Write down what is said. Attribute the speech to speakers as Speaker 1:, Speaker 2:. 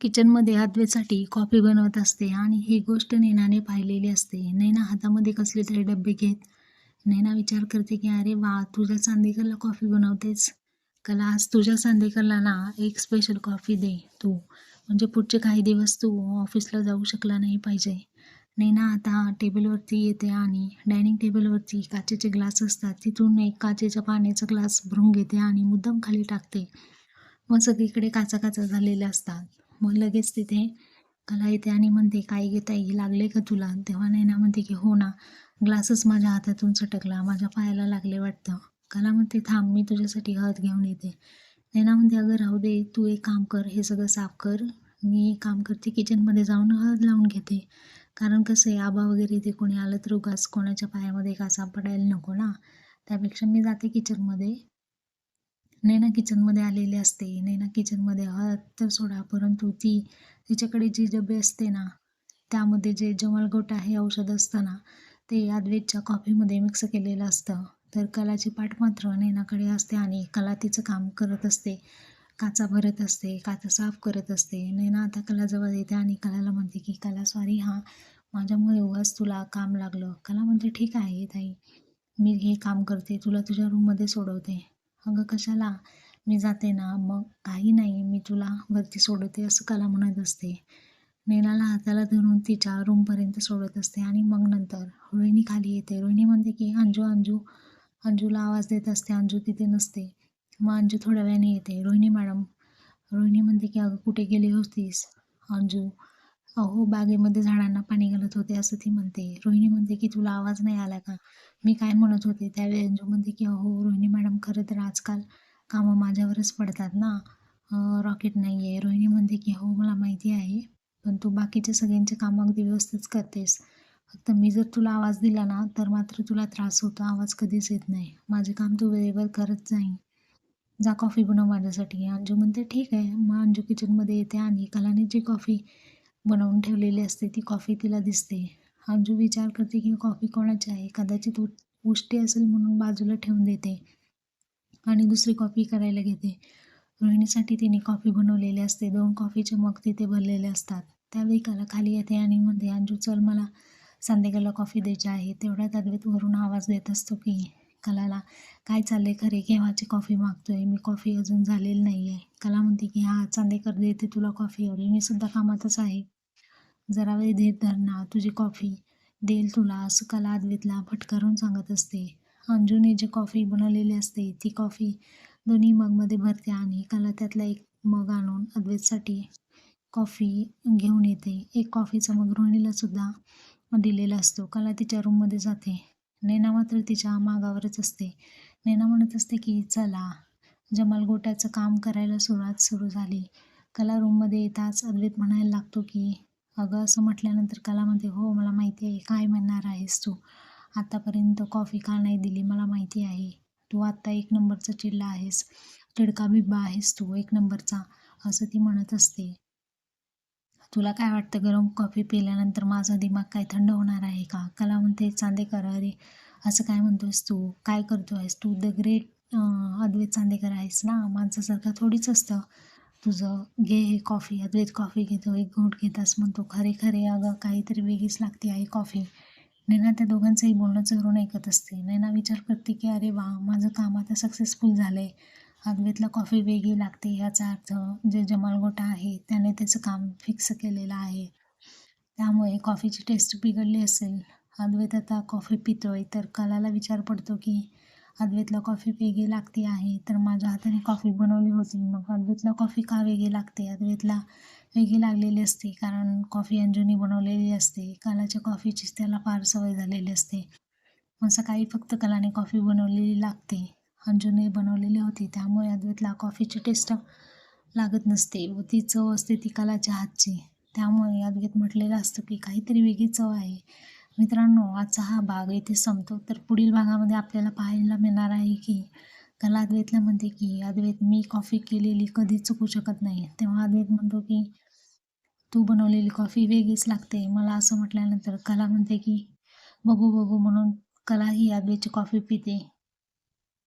Speaker 1: किचनमध्ये आदवेसाठी कॉफी बनवत असते आणि ही गोष्ट नैनाने पाहिलेली असते. नैना हातामध्ये कसले तरी डबे घेत नैना विचार करते की अरे वा तुझ्या चांदेकरला कॉफी बनवतेस. कला आज तुझ्या चांदेकरला ना एक स्पेशल कॉफी दे तू. म्हणजे पुढचे काही दिवस तू ऑफिसला जाऊ शकला नाही पाहिजे. नैना आता टेबलवरती येते आणि डायनिंग टेबलवरती काचेचे ग्लास असतात. तिथून एक काचेच्या पाण्याचा ग्लास भरून घेते आणि मुद्दाम खाली टाकते. मग सगळीकडे काचा काचा झालेले असतात. मग लगेच तिथे कला येते आणि म्हणते काय घेता येईल लागले का तुला? तेव्हा नैना म्हणते की हो ना ग्लासच माझ्या हातातून सटकला माझ्या पायाला लागले वाटतं. कला म्हणते थांब मी तुझ्यासाठी हळद घेऊन येते. नैना म्हणते अगं राहू दे तू एक काम कर हे सगळं साफ कर. मी एक काम करते किचनमध्ये जाऊन हळद लावून घेते. कारण कसं आहे आबा वगैरे ते कोणी आलं तर उगाच कोणाच्या पायामध्ये काचा पडायला नको ना. त्यापेक्षा मी जाते किचनमध्ये नैना किचनमध्ये आलेली असते. नैना किचनमध्ये हळद तर सोडा परंतु ती तिच्याकडे जी डबे असते ना त्यामध्ये जे जमलगोटा हे औषध असतं ना ते अद्वैतच्या कॉफीमध्ये मिक्स केलेलं असतं. तर कलाची पाठ मात्र नैनाकडे असते आणि कला तिचं काम करत असते. काचा भरत असते काचा साफ करत असते. नैना आता कलाजवळ येते आणि कलाला म्हणते की कला सॉरी हां माझ्यामुळे उगाच तुला काम लागलं. कला म्हणते ठीक आहे ताई. मी हे काम करते. तुला तुझ्या रूममध्ये सोडवते. अगं कशाला? मी जाते ना मग काही नाही मी तुला वरती सोडवते असं कला म्हणत असते. नैनाला हाताला धरून तिच्या रूमपर्यंत सोडत असते आणि मग नंतर रोहिणी खाली येते. रोहिणी म्हणते की अंजू अंजू. अंजूला आवाज देत असते. अंजू तिथे नसते. मग अंजू थोड्या वेळाने येते. रोहिणी मॅडम. रोहिणी म्हणते की अगं कुठे गेली होतीस? अंजू अहो बागेमध्ये झाडांना पाणी घालत होते असं ती म्हणते. रोहिणी म्हणते की तुला आवाज नाही आला का? मी काय म्हणत होते त्यावेळी अंजू म्हणते की अहो रोहिणी मॅडम खरं तर आजकाल कामं माझ्यावरच पडतात ना? रॉकेट नाही आहे रोहिणी म्हणते की हो मला माहिती आहे पण तू बाकीचे सगळ्यांचे कामं अगदी व्यवस्थित करतेस. फक्त मी जर तुला आवाज दिला ना तर मात्र तुला त्रास होतो. आवाज कधीच येत नाही. माझे काम तू वेळेवर करत नाही जा कॉफी बनव माझ्यासाठी. अंजू म्हणते ठीक आहे. मग अंजू किचनमध्ये येते आणि कलाने जी कॉफी बनवून ठेवलेली असते ती कॉफी तिला दिसते. अंजू विचार करते की कॉफी कोणाची आहे? कदाचित उष्टी असेल म्हणून बाजूला ठेवून देते. आणि दुसरी कॉफी करायला घेते. रोहिणीसाठी तिने कॉफी बनवलेली असते. दोन कॉफीचे मग तिथे भरलेले असतात. त्यावेळी कला खाली येते आणि म्हणते अंजू चल मला संध्याकाळला कॉफी द्यायची आहे. तेवढ्यात अद्वैत वरून आवाज देत असतो की कलाला काय चाललंय खरे? केव्हाची कॉफी मागतोय? मी कॉफी अजून झालेली नाही आहे कला म्हणते की हा चांदेकर देते तुला कॉफी एवढी. मी सुद्धा कामातच आहे. जरा वेळ देत धर ना तुझी कॉफी देईल तुला असं कला अद्वैतला फटकारून सांगत असते. अंजूने जी कॉफी बनवलेली असते ती कॉफी दोन्ही मगमध्ये भरते आणि कला त्यातला एक मग आणून अद्वैतसाठी कॉफी घेऊन येते. एक कॉफीचा मग रोहिणीला सुद्धा दिलेला असतो. कला तिच्या रूममध्ये जाते. नैना मात्र तिच्या मागावरच असते. नैना म्हणत असते की चला जमाल गोट्याचं काम करायला सुरुवात सुरू झाली. कला रूममध्ये येताच अद्वैत म्हणायला लागतो की अगं असं म्हटल्यानंतर कला म्हणते हो मला माहिती आहे काय म्हणणार आहेस तू? आत्तापर्यंत कॉफी का नाही दिली मला माहिती आहे. तू आत्ता एक नंबरचा चिडला आहेस. चिडका बिब्बा आहेस तू एक नंबरचा असं ती म्हणत असते. तुला काय वाटतं? गरम कॉफी पिल्यानंतर माझा दिमाग काय थंड होणार आहे का? कला म्हणते चांदेकर अरे असं काय म्हणतोयस तू? काय करतो आहेस तू द ग्रेट अद्वैत चांदेकर आहेस ना? माणसासारखं थोडीच असतं तुझं. घे हे कॉफी अद्वैत कॉफी घेतो एक घोट घेतास म्हणतो. खरे खरे अगं काहीतरी वेगळीच लागते आहे कॉफी नैना त्या दोघांचंही बोलणं चरून ऐकत असते. नैना विचार करते की अरे वा माझं काम आता सक्सेसफुल झालं आहे अद्वैतला कॉफी वेगळी लागते याचा अर्थ जे जमालगोटा आहे त्याने त्याचं काम फिक्स केलेलं आहे. त्यामुळे कॉफीची टेस्ट बिघडली असेल. अद्वैत आता कॉफी पितोय तर कलाला विचार पडतो की अद्वैतला कॉफी वेगळी लागते आहे तर माझ्या हाताने कॉफी बनवली होती. मग अद्वैतला कॉफी का वेगळी लागते? अद्वैतला वेगळी लागलेली असते कारण कॉफी अंजूनी बनवलेली असते. कलाच्या कॉफीचीच त्याला फार सवय झालेली असते. मग सकाळी फक्त कलाने कॉफी बनवलेली लागते. अंजूने बनवलेली होती. त्यामुळे अद्वैतला कॉफीची टेस्ट लागत नसते व ती चव असते ती कलाच्या हातची. त्यामुळे अद्वैत म्हटलेलं असतं की काहीतरी वेगळी चव आहे. मित्रांनो आजचा हा भाग येथे संपतो. तर पुढील भागामध्ये आपल्याला पाहायला मिळणार आहे की कला अद्वैतला म्हणते की अद्वैत मी कॉफी केलेली कधी चुकू शकत नाही. तेव्हा अद्वैत म्हणतो की तू बनवलेली कॉफी वेगळीच लागते. मला असं म्हटल्यानंतर कला म्हणते की बघू बघू म्हणून कला ही अद्वैतची कॉफी पिते.